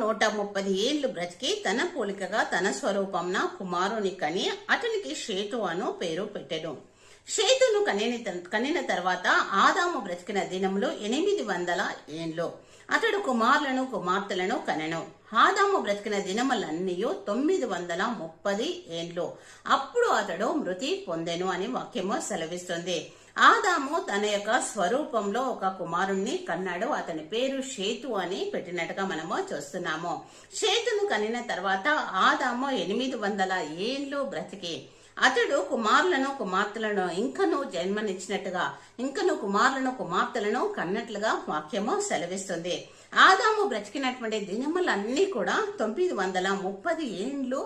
నూట ముప్పది ఏళ్ళు బ్రతికి తన పోలికగా తన స్వరూపంన కుమారుని కని అతనికి షేతు అను పేరు పెట్టెను. షేతును కనిన కనిన తర్వాత ఆదాము బ్రతికిన దినములు ఎనిమిది వందల ఏండ్లు. అతడు కుమారులను కుమార్తెలను కనెను. ఆదాము బ్రతికిన దినములన్నీయు తొమ్మిది వందల ముప్పది ఏండ్లు. అప్పుడు అతడు మృతి పొందెను అని వాక్యము సెలవిస్తుంది. ఆదాము తన యొక్క స్వరూపంలో ఒక కుమారుణ్ణి కన్నాడు. అతని పేరు షేతు అని పెట్టినట్టుగా మనము చూస్తున్నాము. షేతును కనిన తర్వాత ఆదాము ఎనిమిది వందల ఏండ్లు బ్రతికి అతడు కుమారులను కుమార్తెలను ఇంకను జన్మనిచ్చినట్టుగా ఇంకను కుమారులను కుమార్తెలను కన్నట్లుగా వాక్యము సెలవిస్తుంది. ఆదాము బ్రతికినటువంటి దినములన్నీ కూడా తొమ్మిది వందల ముప్పది ఏండ్లు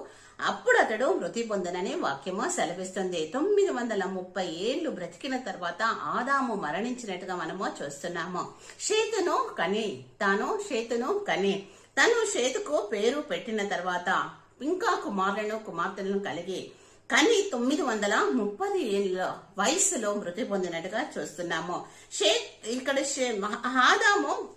అప్పుడు అతడు మృతి పొందనని వాక్యము సెలవిస్తుంది. తొమ్మిది వందల ముప్పై ఏళ్ళు బ్రతికిన తర్వాత ఆదాము మరణించినట్టుగా మనము చూస్తున్నాము. షేతును కని తాను షేతును కని తను షేతుకు పేరు పెట్టిన తర్వాత ఇంకా కుమారులను కుమార్తెలను కలిగి కానీ తొమ్మిది వందల ముప్పై ఏళ్ళ వయసులో మృతి పొందినట్టుగా చూస్తున్నాము. షే ఇక్కడ షే- ఆదాము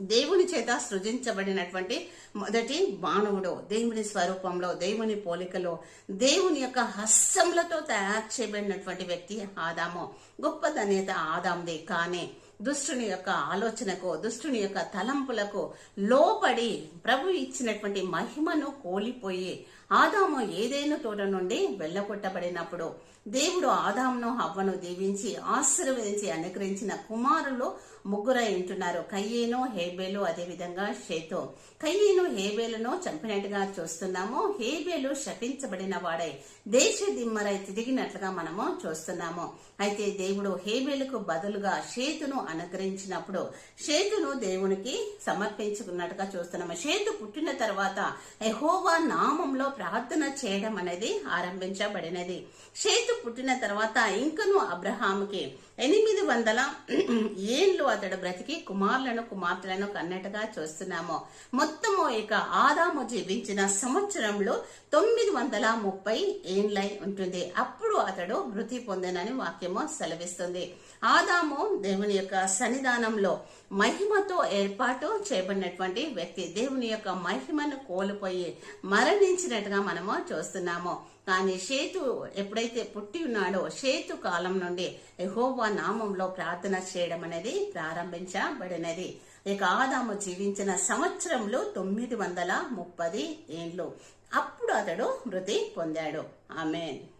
దేవుని చేత సృజించబడినటువంటి మొదటి మానవుడు దేవుని స్వరూపంలో దేవుని పోలికలో దేవుని యొక్క హస్తంలతో తయారు చేయబడినటువంటి వ్యక్తి ఆదాము. గొప్ప ఆదాంది. కానీ దుష్టుని యొక్క ఆలోచనకు దుష్టుని యొక్క తలంపులకు లోపడి ప్రభు ఇచ్చినటువంటి మహిమను కోల్పోయి ఆదాము ఏదైనా తోట నుండి వెళ్ళగొట్టబడినప్పుడు దేవుడు ఆదామును హవ్వను దీవించి ఆశీర్వదించి అనుగ్రహించిన కుమారులు ముగ్గురై ఉంటున్నారు. కయ్యేను హేబేలు అదేవిధంగా షేతో. కయ్యేను హేబేలును చంపినట్టుగా చూస్తున్నాము. హేబేలు శపించబడిన వాడై దేశ దిమ్మరై తిరిగినట్లుగా మనము చూస్తున్నాము. అయితే దేవుడు హేబేలుకు బదులుగా షేతును అనుగ్రహించినప్పుడు షేతును దేవునికి సమర్పించుకున్నట్టుగా చూస్తున్నాము షేతు పుట్టిన తర్వాత ఎహోవా నామంలో ప్రార్థన చేయడం అనేది ఆరంభించబడినది. షేతు పుట్టిన తర్వాత ఇంకను అబ్రహాముకి ఎనిమిది వందల ఏళ్ళు అతడు బ్రతికి కుమారులను కుమార్తెలను కన్నట్టుగా చూస్తున్నాము. మొత్తము ఇక ఆదాము జీవించిన సంవత్సరంలో తొమ్మిది వందల ముప్పై ఏండ్లై ఉంటుంది. అప్పుడు అతడు మృతి పొందనని వాక్యము సెలవిస్తుంది. ఆదాము దేవుని యొక్క యొక్క సన్నిధానంలో మహిమతో ఏర్పాటు చేయబడినటువంటి వ్యక్తి దేవుని యొక్క మహిమను కోల్పోయి మరణించినట్టుగా మనము చూస్తున్నాము. కానీ షేతు ఎప్పుడైతే పుట్టి ఉన్నాడో షేతు కాలం నుండి యహోవా నామంలో ప్రార్థన చేయడం అనేది ప్రారంభించబడినది. ఇక ఆదాము జీవించిన సంవత్సరంలో తొమ్మిది వందల ముప్పది ఏండ్లు. అప్పుడు అతడు మృతి పొందాడు. ఆమెన్.